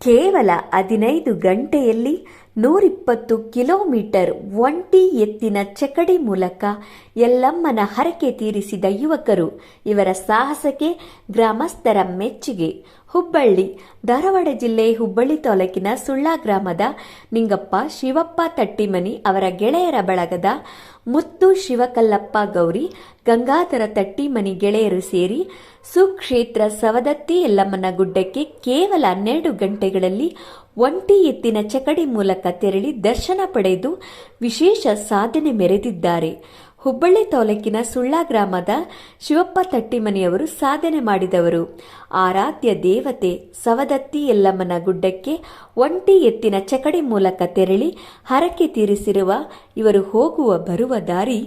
ಕೇವಲ ಹದಿನೈದು ಗಂಟೆಯಲ್ಲಿ ನೂರಿಪ್ಪತ್ತು ಕಿಲೋಮೀಟರ್ ಒಂಟಿ ಎತ್ತಿನ ಚಕಡಿ ಮೂಲಕ ಯಲ್ಲಮ್ಮನ ಹರಕೆ ತೀರಿಸಿದ ಯುವಕರು ಇವರ ಸಾಹಸಕ್ಕೆ ಗ್ರಾಮಸ್ಥರ ಮೆಚ್ಚುಗೆ. ಹುಬ್ಬಳ್ಳಿ, ಧಾರವಾಡ ಜಿಲ್ಲೆ ಹುಬ್ಬಳ್ಳಿ ತಾಲೂಕಿನ ಸುಳ್ಳ ಗ್ರಾಮದ ನಿಂಗಪ್ಪ ಶಿವಪ್ಪ ತಟ್ಟಿಮನಿ ಅವರ ಗೆಳೆಯರ ಬಳಗದ ಮುತ್ತು ಶಿವಕಲ್ಲಪ್ಪ ಗೌರಿ, ಗಂಗಾಧರ ತಟ್ಟಿಮನಿ ಗೆಳೆಯರು ಸೇರಿ ಸುಕ್ಷೇತ್ರ ಸವದತ್ತಿ ಯಲ್ಲಮ್ಮನ ಗುಡ್ಡಕ್ಕೆ ಕೇವಲ ಹನ್ನೆರಡು ಗಂಟೆಗಳಲ್ಲಿ ಒಂಟಿ ಎತ್ತಿನ ಚಕಡಿ ಮೂಲಕ ತೆರಳಿ ದರ್ಶನ ಪಡೆದು ವಿಶೇಷ ಸಾಧನೆ ಮೆರೆದಿದ್ದಾರೆ. ಹುಬ್ಬಳ್ಳಿ ತಾಲೂಕಿನ ಸುಳ್ಳ ಗ್ರಾಮದ ಶಿವಪ್ಪ ತಟ್ಟಿಮನಿಯವರು ಸಾಧನೆ ಮಾಡಿದವರು. ಆರಾಧ್ಯ ದೇವತೆ ಸವದತ್ತಿ ಯಲ್ಲಮ್ಮನ ಗುಡ್ಡಕ್ಕೆ ಒಂಟಿ ಎತ್ತಿನ ಚಕಡಿ ಮೂಲಕ ತೆರಳಿ ಹರಕೆ ತೀರಿಸಿರುವ ಇವರು ಹೋಗುವ ಬರುವ ದಾರಿ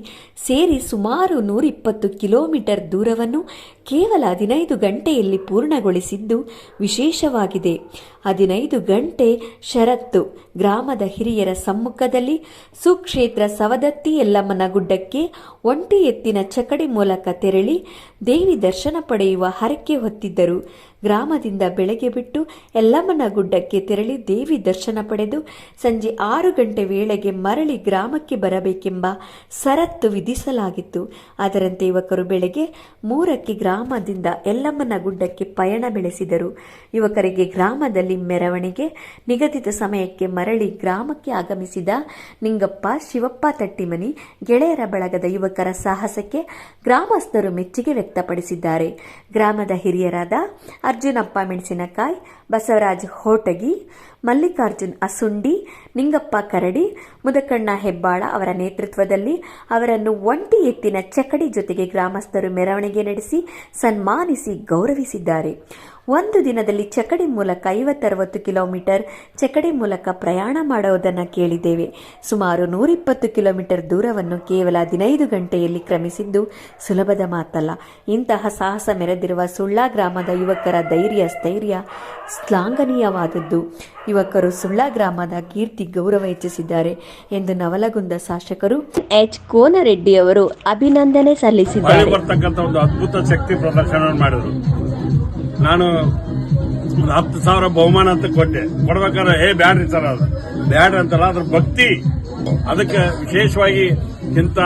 ಸೇರಿ ಸುಮಾರು ನೂರಿಪ್ಪತ್ತು ಕಿಲೋಮೀಟರ್ ದೂರವನ್ನು ಕೇವಲ ಹದಿನೈದು ಗಂಟೆಯಲ್ಲಿ ಪೂರ್ಣಗೊಳಿಸಿದ್ದು ವಿಶೇಷವಾಗಿದೆ. ಹದಿನೈದು ಗಂಟೆ ಷರತ್ತು ಗ್ರಾಮದ ಹಿರಿಯರ ಸಮ್ಮುಖದಲ್ಲಿ ಸುಕ್ಷೇತ್ರ ಸವದತ್ತಿ ಯಲ್ಲಮ್ಮನ ಗುಡ್ಡಕ್ಕೆ ಒಂಟಿ ಎತ್ತಿನ ಚಕಡಿ ಮೂಲಕ ತೆರಳಿ ದೇವಿ ದರ್ಶನ ಪಡೆಯುವ ಹರಕೆ ಹೊತ್ತಿದ್ದರು. ಗ್ರಾಮದಿಂದ ಬೆಳಗ್ಗೆ ಬಿಟ್ಟು ಯಲ್ಲಮ್ಮನ ಗುಡ್ಡಕ್ಕೆ ತೆರಳಿ ದೇವಿ ದರ್ಶನ ಪಡೆದು ಸಂಜೆ ಆರು ಗಂಟೆ ವೇಳೆಗೆ ಮರಳಿ ಗ್ರಾಮಕ್ಕೆ ಬರಬೇಕೆಂಬ ಷರತ್ತು ವಿಧಿಸಲಾಗಿತ್ತು. ಅದರಂತೆ ಯುವಕರು ಬೆಳಗ್ಗೆ ಮೂರಕ್ಕೆ ಗ್ರಾಮದಿಂದ ಯಲ್ಲಮ್ಮನ ಗುಡ್ಡಕ್ಕೆ ಪಯಣ ಬೆಳೆಸಿದರು. ಯುವಕರಿಗೆ ಗ್ರಾಮದಲ್ಲಿ ಮೆರವಣಿಗೆ, ನಿಗದಿತ ಸಮಯಕ್ಕೆ ಮರಳಿ ಗ್ರಾಮಕ್ಕೆ ಆಗಮಿಸಿದ ನಿಂಗಪ್ಪ, ಶಿವಪ್ಪ ತಟ್ಟಿಮನಿ, ಗೆಳೆಯರ ಬಳಗದ ಯುವಕರ ಸಾಹಸಕ್ಕೆ ಗ್ರಾಮಸ್ಥರು ಮೆಚ್ಚುಗೆ ವ್ಯಕ್ತಪಡಿಸಿದ್ದಾರೆ. ಗ್ರಾಮದ ಹಿರಿಯರಾದ ಅರ್ಜುನಪ್ಪ ಮೆಣಸಿನಕಾಯಿ, ಬಸವರಾಜ್ ಹೋಟಗಿ, ಮಲ್ಲಿಕಾರ್ಜುನ್ ಅಸುಂಡಿ, ನಿಂಗಪ್ಪ ಕರಡಿ, ಮುದಕಣ್ಣ ಹೆಬ್ಬಾಳ ಅವರ ನೇತೃತ್ವದಲ್ಲಿ ಅವರನ್ನು ಒಂಟಿ ಎತ್ತಿನ ಚಕಡಿ ಜೊತೆಗೆ ಗ್ರಾಮಸ್ಥರು ಮೆರವಣಿಗೆ ನಡೆಸಿ ಸನ್ಮಾನಿಸಿ ಗೌರವಿಸಿದ್ದಾರೆ. ಒಂದು ದಿನದಲ್ಲಿ ಚಕಡಿ ಮೂಲಕ ಐವತ್ತರವತ್ತು ಕಿಲೋಮೀಟರ್ ಚಕಡಿ ಮೂಲಕ ಪ್ರಯಾಣ ಮಾಡುವುದನ್ನು ಕೇಳಿದ್ದೇವೆ. ಸುಮಾರು ನೂರಿಪ್ಪತ್ತು ಕಿಲೋಮೀಟರ್ ದೂರವನ್ನು ಕೇವಲ ಹದಿನೈದು ಗಂಟೆಯಲ್ಲಿ ಕ್ರಮಿಸಿದ್ದು ಸುಲಭದ ಮಾತಲ್ಲ. ಇಂತಹ ಸಾಹಸ ಮೆರೆದಿರುವ ಸುಳ್ಳ ಗ್ರಾಮದ ಯುವಕರ ಧೈರ್ಯ ಸ್ಥೈರ್ಯ ಶ್ಲಾಘನೀಯವಾದದ್ದು. ಯುವಕರು ಸುಳ್ಳ ಗ್ರಾಮದ ಕೀರ್ತಿ ಗೌರವ ಹೆಚ್ಚಿಸಿದ್ದಾರೆ ಎಂದು ನವಲಗುಂದ ಶಾಸಕರು ಎಚ್. ಕೋನರೆಡ್ಡಿ ಅವರು ಅಭಿನಂದನೆ ಸಲ್ಲಿಸಿದ್ದಾರೆ. ಅದ್ಭುತ ಶಕ್ತಿ ಪ್ರದರ್ಶನ ಮಾಡಿದ್ರು. ನಾನು ಒಂದು ಹತ್ತು ಸಾವಿರ ಬಹುಮಾನ ಅಂತ ಕೊಟ್ಟೆ. ಕೊಡ್ಬೇಕಾದ್ರೆ ಏ ಬ್ಯಾಡ್ರಿ ಸರ್ ಅದು. ಬ್ಯಾಡ್ರಿ ಅಂತಲ್ಲ, ಅದ್ರ ಭಕ್ತಿ. ಅದಕ್ಕೆ ವಿಶೇಷವಾಗಿ ಇಂಥ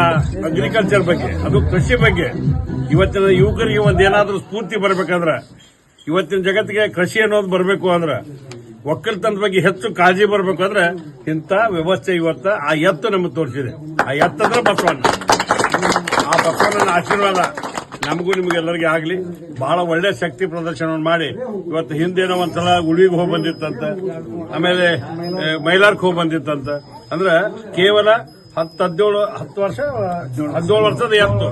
ಅಗ್ರಿಕಲ್ಚರ್ ಬಗ್ಗೆ, ಅದು ಕೃಷಿ ಬಗ್ಗೆ. ಇವತ್ತಿನ ಯುವಕರಿಗೆ ಒಂದು ಏನಾದ್ರೂ ಸ್ಫೂರ್ತಿ ಬರಬೇಕಂದ್ರೆ, ಇವತ್ತಿನ ಜಗತ್ತಿಗೆ ಕೃಷಿ ಅನ್ನೋದು ಬರಬೇಕು ಅಂದ್ರೆ, ಒಕ್ಕಲ್ತನದ ಬಗ್ಗೆ ಹೆಚ್ಚು ಕಾಳಜಿ ಬರಬೇಕು ಅಂದ್ರೆ, ಇಂಥ ವ್ಯವಸ್ಥೆ ಇವತ್ತ ಆ ಎತ್ತು ನಮಗೆ ತೋರಿಸಿದೆ. ಆ ಎತ್ತಂದ್ರೆ ಬಸವಣ್ಣ. ಆ ಬಸವಣ್ಣನ ಆಶೀರ್ವಾದ ನಮಗೂ ನಿಮಗೆಲ್ಲರಿಗೆ ಆಗ್ಲಿ. ಬಹಳ ಒಳ್ಳೆ ಶಕ್ತಿ ಪ್ರದರ್ಶನವನ್ನು ಮಾಡಿ. ಇವತ್ತು ಹಿಂದೇನೋ ಒಂದ್ಸಲ ಉಳಿಗೆ ಹೋಗಿ ಬಂದಿತ್ತಂತ. ಆಮೇಲೆ ಮೈಲಾರ್ಕ್ ಹೋಗಿ ಬಂದಿತ್ತಂತ. ಅಂದ್ರೆ ಕೇವಲ ಹತ್ತು ಹದಿನೇಳು ಹತ್ತು ವರ್ಷ, ಹದಿನೇಳು ವರ್ಷದ ಎತ್ತು.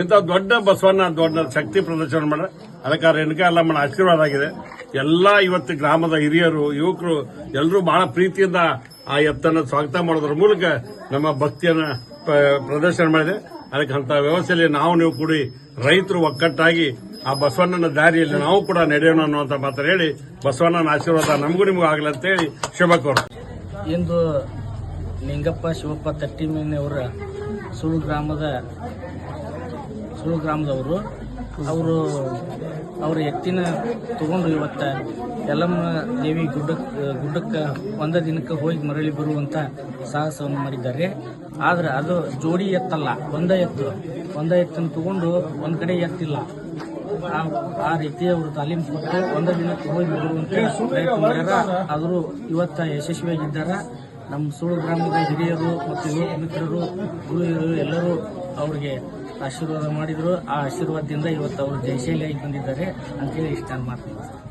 ಇಂಥ ದೊಡ್ಡ ಬಸವಣ್ಣ ದೊಡ್ಡ ಶಕ್ತಿ ಪ್ರದರ್ಶನ ಮಾಡ ಅದಕ್ಕೆ ರೇಣುಕಾ ಎಲ್ಲಮ್ಮನ ಆಶೀರ್ವಾದ ಆಗಿದೆ. ಎಲ್ಲ ಇವತ್ತು ಗ್ರಾಮದ ಹಿರಿಯರು, ಯುವಕರು ಎಲ್ಲರೂ ಬಹಳ ಪ್ರೀತಿಯಿಂದ ಆ ಎತ್ತನ್ನು ಸ್ವಾಗತ ಮಾಡೋದ್ರ ಮೂಲಕ ನಮ್ಮ ಭಕ್ತಿಯನ್ನು ಪ್ರದರ್ಶನ ಮಾಡಿದೆ. ಅದಕ್ಕೆ ವ್ಯವಸ್ಥೆಯಲ್ಲಿ ನಾವು ನೀವು ಕೂಡಿ ರೈತರು ಒಕ್ಕಟ್ಟಾಗಿ ಆ ಬಸವಣ್ಣನ ದಾರಿಯಲ್ಲಿ ನಾವು ಕೂಡ ನಡೆಯೋಣ ಅನ್ನುವಂತ ಮಾತ್ರ ಹೇಳಿ, ಬಸವಣ್ಣನ ಆಶೀರ್ವಾದ ನಮಗೂ ನಿಮಗೂ ಆಗಲಿ ಅಂತ ಹೇಳಿ ಶುಭಕೋರು ಇಂದು ಲಿಂಗಪ್ಪ ಶಿವಪ್ಪ ತಟ್ಟಿಮನಿಯವರ ಸುಳು ಗ್ರಾಮದ, ಸುಳು ಗ್ರಾಮದವರು ಅವರು ಅವ್ರ ಎತ್ತಿನ ತಗೊಂಡು ಇವತ್ತ. ಎಲ್ಲಮ್ಮ ದೇವಿ ಗುಡ್ಡಕ್ಕೆ ಗುಡ್ಡಕ್ಕೆ ಒಂದ ದಿನಕ್ಕೆ ಹೋಗಿ ಮರಳಿ ಬರುವಂತ ಸಾಹಸವನ್ನು ಮಾಡಿದ್ದಾರೆ. ಆದ್ರೆ ಅದು ಜೋಡಿ ಎತ್ತಲ್ಲ, ಒಂದೇ ಎತ್ತು. ಒಂದೇ ಎತ್ತನ್ನು ತಗೊಂಡು ಒಂದು ಕಡೆ ಎತ್ತಿಲ್ಲ. ಆ- ರೀತಿ ಅವರು ತಾಲೀಮ್ ಕೊಟ್ಟು ಒಂದ ದಿನಕ್ಕೆ ಹೋಗಿ ಬರುವಂತ ಪ್ರಯತ್ನ ಮಾಡ್ಯಾರ. ಆದರೂ ಇವತ್ತು ಯಶಸ್ವಿಯಾಗಿದ್ದಾರೆ. ನಮ್ಮ ಸುಳ್ಳು ಗ್ರಾಮದ ಹಿರಿಯರು ಮತ್ತು ಯುವಕ ಮಿತ್ರರು ಗುರುಗಳು ಎಲ್ಲರೂ ಅವರಿಗೆ ಆಶೀರ್ವಾದ ಮಾಡಿದ್ರು. ಆ ಆಶೀರ್ವಾದದಿಂದ ಇವತ್ತು ಅವರು ಜಯಶೈಲಿಯಾಗಿ ಬಂದಿದ್ದಾರೆ. ಅಂತೇಳಿ ಇಷ್ಟ ಮಾಡ್ತೀನಿ